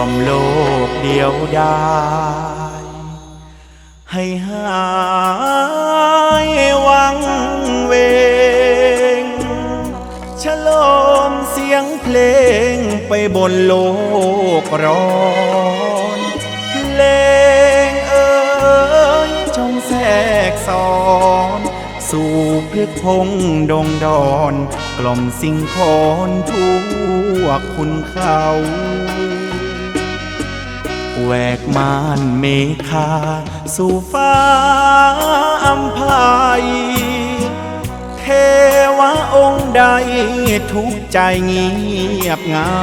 ล่อมโลกเดียวได้ให้หายวังเวงฉลมเสียงเพลงไปบนโลกร้อนเพลงเอ่ยจงแทรกสอนสู่พฤกพงดงดอน กล่อมสิ่งคอนทั่วคุณเขา แหวกม่านเมฆาสู่ฟ้าอัมพายเทวะองค์ใดทุกใจเงียบเงา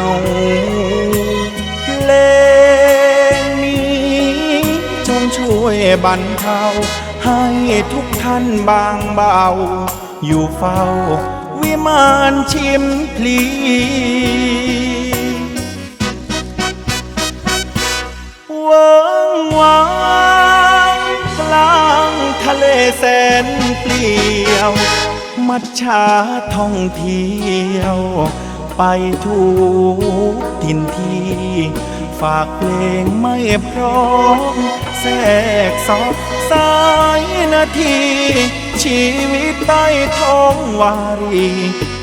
เลงนี้จงช่วยบรรเทา ให้ทุกท่านบางเบา อยู่เฝ้า วิมานชิมพลี แสนเปลี่ยว มัจฉาท่องเที่ยว ไปทุกทินที่ ฝากเพลงไม่พร้อมแทรกซอกสายนาที ชีวิตใต้ท้องวารี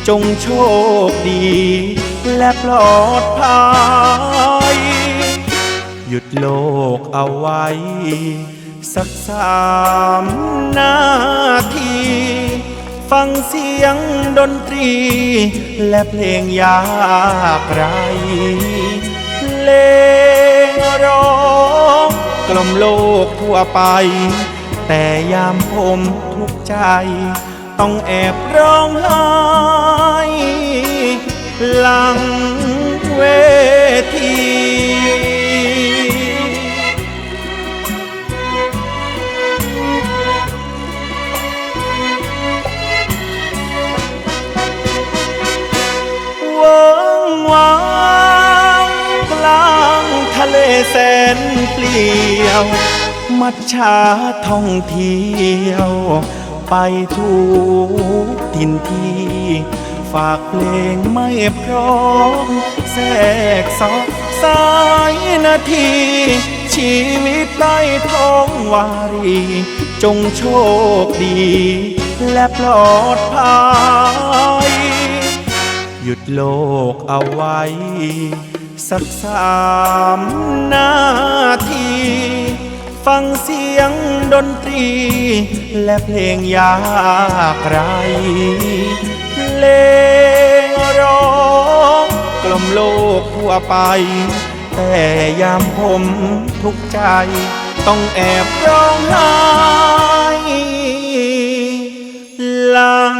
จงโชคดี และปลอดภัย หยุดโลกเอาไว้ สักสามนาที ฟังเสียงดนตรี และเพลงยากไรเพลงร้องกล่อมโลกทั่วไป แต่ยามผมทุกใจ ต้องแอบร้องไห้หลังเวที เลแสนเปลี่ยว มัจฉาท่องเที่ยว ไปทุกทินที่ ฝากเพลงไม่พร้อมแทรกซอกสายนาที ชีวิตใต้ท้องวารี จงโชคดี และปลอดภัย หยุดโลกเอาไว้ สักสามนาที ฟังเสียงดนตรี และเพลงยากไรเพลงร้องกล่อมโลกทั่วไป แต่ยามผมทุกใจ ต้องแอบร้องไห้หลัง